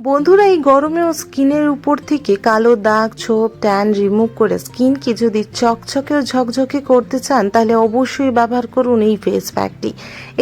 বন্ধুরা, এই গরমেও স্কিনের উপর থেকে কালো দাগ, ছোপ, ট্যান রিমুভ করে স্কিনকে যদি চকচকে ও ঝকঝকে করতে চান, তাহলে অবশ্যই ব্যবহার করুন এই ফেস প্যাকটি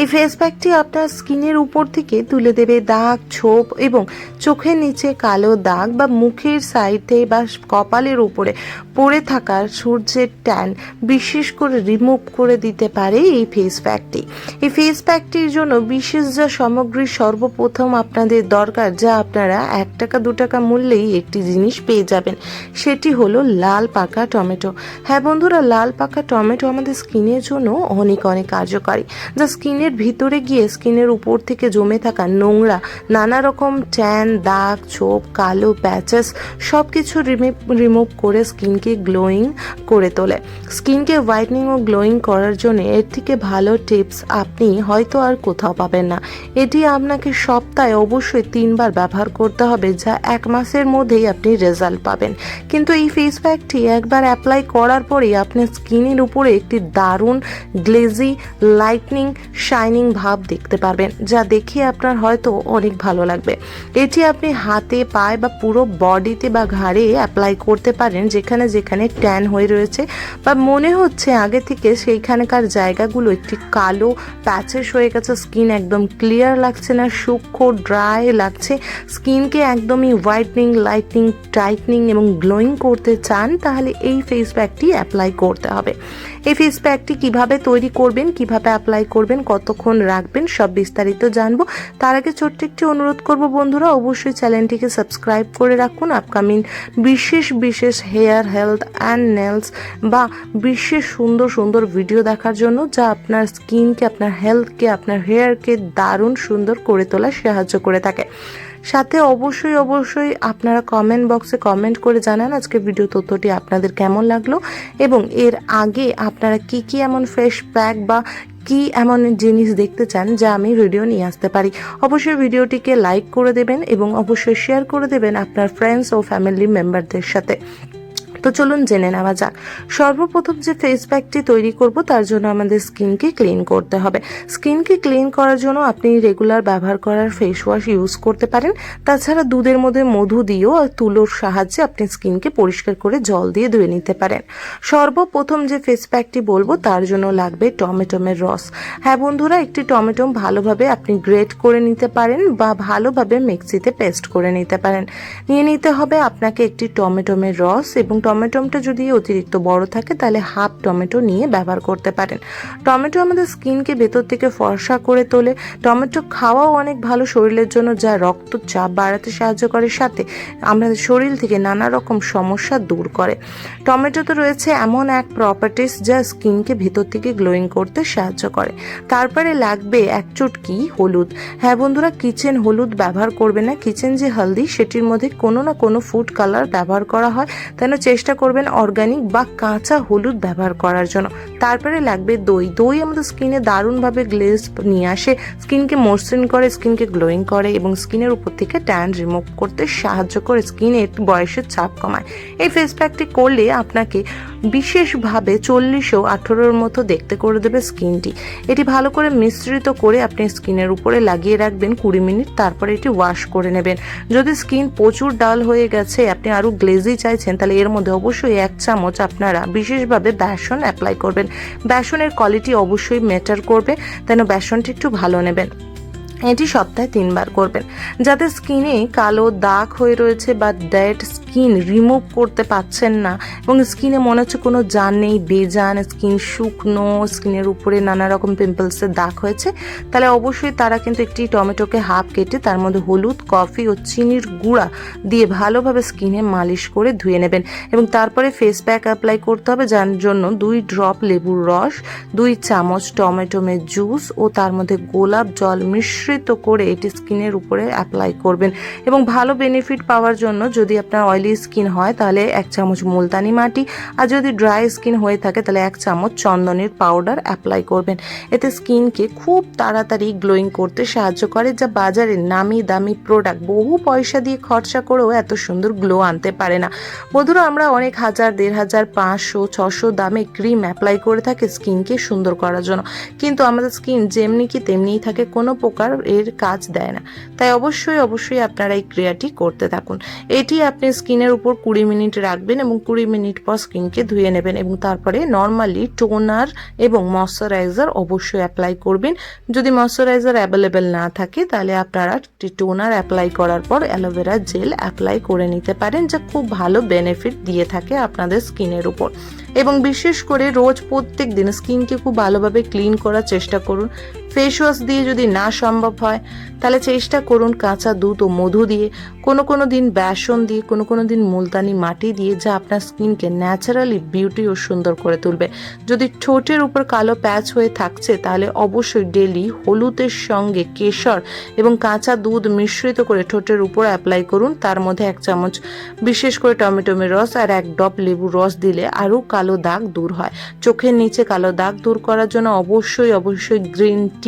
এই ফেস প্যাকটি আপনার স্কিনের উপর থেকে তুলে দেবে দাগ, ছোপ এবং চোখের নিচে কালো দাগ বা মুখের সাইডে বা কপালের উপরে পড়ে থাকা সূর্যের ট্যান বিশেষ করে রিমুভ করে দিতে পারে এই ফেস প্যাকটি এই ফেস প্যাকটির জন্য বিশেষ যা সামগ্রী সর্বপ্রথম আপনাদের দরকার, যা আপনারা এক টাকা, দু টাকা মূল্যেই একটি জিনিস পেয়ে যাবেন। সেটি হলো লাল পাকা টমেটো। হ্যাঁ বন্ধুরা, লাল পাকা টমেটো আমাদের স্কিনের জন্য অনেক অনেক কার্যকারী। যা স্কিনের ভিতরে গিয়ে স্কিনের উপর থেকে জমে থাকা নোংরা, নানা রকম ট্যান, দাগ, ছোপ, কালো প্যাচেস সব কিছু রিমুভ করে স্কিনকে গ্লোয়িং করে তোলে। স্কিনকে হোয়াইটনিং ও গ্লোয়িং করার জন্য এর থেকে ভালো টিপস আপনি হয়তো আর কোথাও পাবেন না। এটি আপনাকে সপ্তাহে অবশ্যই তিনবার ব্যবহার করতে হবে যা এক মাসের মধ্যেই আপনি রেজাল্ট পাবেন। কিন্তু এই ফেস প্যাকটি একবার অ্যাপ্লাই করার পরেই আপনার স্কিনের উপরে একটি দারুণ গ্লেজি লাইটনিং শাইনিং ভাব দেখতে পারবেন, যা দেখে আপনার হয়তো অনেক ভালো লাগবে। এটি আপনি হাতে, পায়ে বা পুরো বডিতে বা ঘাড়ে অ্যাপ্লাই করতে পারেন, যেখানে যেখানে ট্যান হয়ে রয়েছে বা মনে হচ্ছে আগে থেকে সেইখানকার জায়গাগুলো একটি কালো প্যাচেস হয়ে গেছে স্কিন একদম ক্লিয়ার লাগছে না, সূক্ষ্ম ড্রাই লাগছে স্কিনকে একদমই হোয়াইটনিং লাইটনিং টাইটনিং এবং গ্লোয়িং করতে চান, তাহলে এই ফেস প্যাকটি অ্যাপ্লাই করতে হবে। এই ফেস প্যাকটি কীভাবে তৈরি করবেন, কীভাবে অ্যাপ্লাই করবেন, কতক্ষণ রাখবেন, সব বিস্তারিত জানব। তার আগে ছোট্ট একটি অনুরোধ করব বন্ধুরা, অবশ্যই চ্যানেলটিকে সাবস্ক্রাইব করে রাখুন। আপকামিং বিশেষ বিশেষ হেয়ার হেলথ অ্যান্ড নেলস বা বিশেষ সুন্দর সুন্দর ভিডিও দেখার জন্য, যা আপনার স্কিনকে আপনার হেলথকে আপনার হেয়ারকে দারুণ সুন্দর করে তোলার সাহায্য করে থাকে। সাথে অবশ্যই অবশ্যই আপনারা কমেন্ট বক্সে কমেন্ট করে জানান আজকে ভিডিও তথ্যটি আপনাদের কেমন লাগল এবং এর আগে আপনারা কি কি এমন ফ্রেশ প্যাক বা কি এমন জিনিস দেখতে চান যা আমি ভিডিও নিয়ে আসতে পারি? অবশ্যই ভিডিওটিকে লাইক করে দেবেন এবং অবশ্যই শেয়ার করে দেবেন আপনার ফ্রেন্ডস ও ফ্যামিলি মেম্বারদের সাথে। তো চলুন জেনে নেওয়া যাক। সর্বপ্রথম যে ফেস প্যাকটি তৈরি করব, তার জন্য আমাদের স্কিনকে ক্লিন করতে হবে। স্কিনকে ক্লিন করার জন্য আপনি রেগুলার ব্যবহার করার ফেস ওয়াশ ইউজ করতে পারেন। তাছাড়া দুধের মধ্যে মধু দিয়েও আর তুলোর সাহায্যে আপনি স্কিনকে পরিষ্কার করে জল দিয়ে ধুয়ে নিতে পারেন। সর্বপ্রথম যে ফেস প্যাকটি বলব, তার জন্য লাগবে টমেটোমের রস। হ্যাঁ বন্ধুরা, একটি টমেটো ভালোভাবে আপনি গ্রেট করে নিতে পারেন বা ভালোভাবে মিক্সিতে পেস্ট করে নিতে পারেন। নিয়ে নিতে হবে আপনাকে একটি টমেটোমের রস এবং টমেটোমটা যদি অতিরিক্ত বড় থাকে, তাহলে হাফ টমেটো নিয়ে ব্যবহার করতে পারেন। টমেটো আমাদের স্কিনকে ভেতর থেকে ফর্সা করে তোলে। টমেটো খাওয়াও অনেক ভালো শরীরের জন্য, যা রক্তচাপ বাড়াতে সাহায্য করে। সাথে আমাদের শরীর থেকে নানা রকম সমস্যা দূর করে। টমেটোতে রয়েছে এমন এক প্রপার্টিস যা স্কিনকে ভেতর থেকে গ্লোয়িং করতে সাহায্য করে। তারপরে লাগবে এক চুটকি হলুদ। হ্যাঁ বন্ধুরা কিচেন হলুদ ব্যবহার করবে না। কিচেন যে হলদি, সেটির মধ্যে কোনো না কোনো ফুড কালার ব্যবহার করা হয়। তেন চেষ্টা করবেন অর্গানিক বা কাঁচা হলুদ ব্যবহার করার জন্য। তারপরে লাগবে দই। দই আমাদের স্কিনে দারুণভাবে গ্লেজ নিয়ে আসে। স্কিনকে মসৃণ করে স্কিনকে গ্লোয়িং করে এবং স্কিনের উপর থেকে ট্যান রিমুভ করতে সাহায্য করে স্কিনের বয়সের চাপ কমায়। এই ফেস প্যাকটি করলে আপনাকে বিশেষভাবে চল্লিশেও আঠেরোর মতো দেখতে করে দেবে স্কিনটি। এটি ভালো করে মিশ্রিত করে আপনি স্কিনের উপরে লাগিয়ে রাখবেন কুড়ি মিনিট, তারপরে এটি ওয়াশ করে নেবেন। যদি স্কিন প্রচুর ডাল হয়ে গেছে, আপনি আরও গ্লেজি চাইছেন, তাহলে এর মধ্যে অবশ্যই এক চামচ আপনারা বিশেষভাবে বেসন অ্যাপ্লাই করবেন। বেসনের কোয়ালিটি অবশ্যই ম্যাটার করবে যেন বেসনটি একটু ভালো নেবেন। এটি সপ্তাহে তিনবার করবেন। যাতে স্কিনে কালো দাগ হয়ে রয়েছে বা ডেড স্কিন রিমুভ করতে পাচ্ছেন না এবং স্কিনে মনে হচ্ছে কোনো জান নেই, বেজান, স্কিন শুকনো, স্কিনের উপরে নানা রকম পিম্পলসের দাগ হয়েছে। তাহলে অবশ্যই তারা কিন্তু একটি টমেটোকে হাফ কেটে তার মধ্যে হলুদ, কফি ও চিনির গুঁড়া দিয়ে ভালোভাবে স্কিনে মালিশ করে ধুয়ে নেবেন এবং তারপরে ফেস প্যাক অ্যাপ্লাই করতে হবে, যার জন্য দুই ড্রপ লেবুর রস, দুই চামচ টমেটোমের জুস ও তার মধ্যে গোলাপ জল মিশ্রিত করে এটি স্কিনের উপরে অ্যাপ্লাই করবেন। এবং ভালো বেনিফিট পাওয়ার জন্য যদি আপনার অয়েলি স্কিন হয়, তাহলে এক চামচ মুলতানি মাটি। আর যদি ড্রাই স্কিন হয়ে থাকে, তাহলে এক চামচ চন্দনের পাউডার অ্যাপ্লাই করবেন। এতে স্কিনকে খুব তাড়াতাড়ি গ্লোয়িং করতে সাহায্য করে, যা বাজারে নামি দামি প্রোডাক্ট বহু পয়সা দিয়ে খরচা করেও এত সুন্দর গ্লো আনতে পারে না। বন্ধুরা, আমরা অনেক হাজার, দেড় হাজার, পাঁচশো, ছশো দামে ক্রিম অ্যাপ্লাই করে থাকি স্কিনকে সুন্দর করার জন্য। কিন্তু আমাদের স্কিন যেমনি কি তেমনিই থাকে, কোনো প্রকার এর কাজ দেয় না। তাই অবশ্যই অবশ্যই আপনারা এই ক্রিয়াটি করতে থাকুন। এটি আপনি স্কিনের উপর কুড়ি মিনিট রাখবেন এবং কুড়ি মিনিট পর স্কিনকে ধুয়ে নেবেন এবং তারপরে নর্মালি টোনার এবং ময়শ্চারাইজার অবশ্যই অ্যাপ্লাই করবেন। যদি ময়শ্চারাইজার অ্যাভেলেবেল না থাকে, তাহলে আপনারা টোনার অ্যাপ্লাই করার পর অ্যালোভেরা জেল অ্যাপ্লাই করে নিতে পারেন, যা খুব ভালো বেনিফিট দিয়ে থাকে আপনাদের স্কিনের উপর। এবং বিশেষ করে রোজ প্রত্যেক দিন স্কিনকে খুব ভালোভাবে ক্লিন করার চেষ্টা করুন। ফেস ওয়াশ দিয়ে যদি না সম্ভব হয়, তাহলে চেষ্টা করুন কাঁচা দুধ ও মধু দিয়ে, কোনো কোনো দিন বেসন দিয়ে, কোনো কোনো দিন মুলতানি মাটি দিয়ে, যা আপনার স্কিনকে ন্যাচারালি বিউটি ও সুন্দর করে তুলবে। যদি ঠোঁটের উপর কালো প্যাচ হয়ে থাকছে, তাহলে অবশ্যই ডেলি হলুদের সঙ্গে কেশর এবং কাঁচা দুধ মিশ্রিত করে ঠোঁটের উপর অ্যাপ্লাই করুন। তার মধ্যে এক চামচ বিশেষ করে টমেটোমের রস আর এক ডপ লেবুর রস দিলে আরও কালো দাগ দূর হয়। চোখের নিচে কালো দাগ দূর করার জন্য অবশ্যই অবশ্যই গ্রিন টি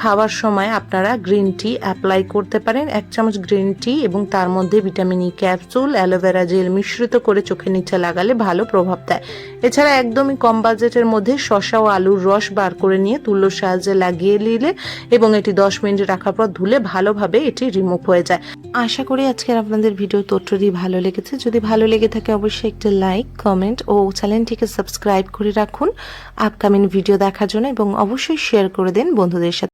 খাওয়ার সময় আপনারা গ্রিন টি অ্যাপ্লাই করতে পারেন। এক চামচ গ্রিন টি এবং তার মধ্যে vitamin E capsule aloe vera gel মিশ্রিত করে চোখের নিচে লাগালে ভালো প্রভাব দেয়। এছাড়া একদমই কম বাজেটের মধ্যে শসা ও আলুর রস বার করে নিয়ে তুলোর সাহায্যে লাগিয়ে নিলে এবং এটি দশ মিনিট রাখার পর ধুলে ভালোভাবে এটি রিমুভ হয়ে যায়। আশা করি আজকের আপনাদের ভিডিও তথ্যটি ভালো লেগেছে। যদি ভালো লেগে থাকে অবশ্যই একটা লাইক, কমেন্ট ও চ্যানেলটিকে সাবস্ক্রাইব করে রাখুন। আপকামিং ভিডিও দেখার জন্য এবং অবশ্যই শেয়ার করে দিন। বন্ধুদের সাথে